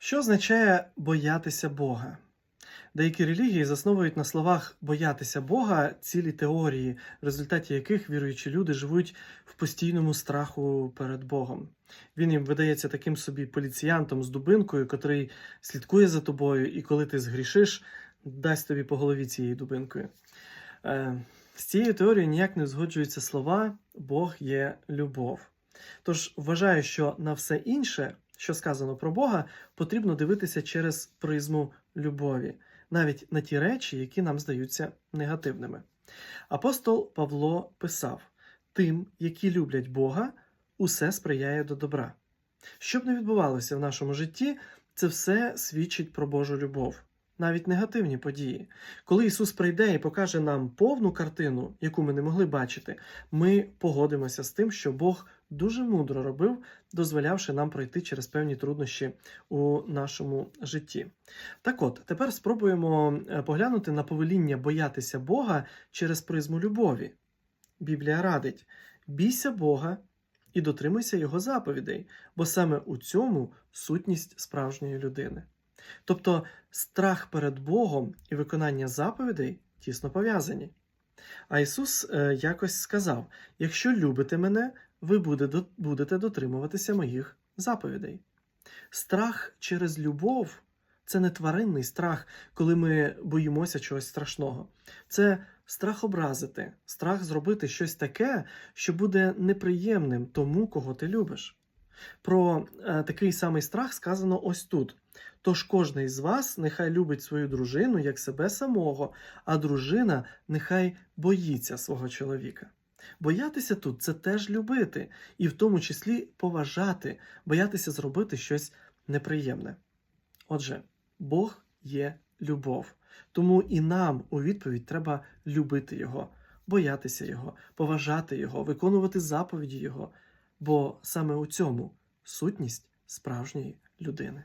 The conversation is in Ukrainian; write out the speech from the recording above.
Що означає боятися Бога? Деякі релігії засновують на словах боятися Бога цілі теорії, в результаті яких віруючі люди живуть в постійному страху перед Богом. Він їм видається таким собі поліціянтом з дубинкою, котрий слідкує за тобою, і коли ти згрішиш, дасть тобі по голові цією дубинкою. Е, з цією теорією ніяк не згоджуються слова Бог є любов. Тож вважаю, що на все інше, що сказано про Бога, потрібно дивитися через призму любові, навіть на ті речі, які нам здаються негативними. Апостол Павло писав: тим, які люблять Бога, усе сприяє до добра. Що б не відбувалося в нашому житті, це все свідчить про Божу любов, навіть негативні події. Коли Ісус прийде і покаже нам повну картину, яку ми не могли бачити, ми погодимося з тим, що Бог дуже мудро робив, дозволявши нам пройти через певні труднощі у нашому житті. Так от, тепер спробуємо е, поглянути на повеління боятися Бога через призму любові. Біблія радить: бійся Бога і дотримуйся Його заповідей, бо саме у цьому сутність справжньої людини. Тобто страх перед Богом і виконання заповідей тісно пов'язані. А Ісус е, якось сказав: якщо любите мене, ви будете дотримуватися моїх заповідей. Страх через любов це не тваринний страх, коли ми боїмося чогось страшного. Це страх образити, страх зробити щось таке, що буде неприємним тому, кого ти любиш. Про е, такий самий страх сказано ось тут. Тож кожний з вас нехай любить свою дружину як себе самого, а дружина нехай боїться свого чоловіка. Боятися тут це теж любити, і в тому числі поважати, боятися зробити щось неприємне. Отже, Бог є любов, тому і нам у відповідь треба любити Його, боятися Його, поважати Його, виконувати заповіді Його, бо саме у цьому сутність справжньої людини.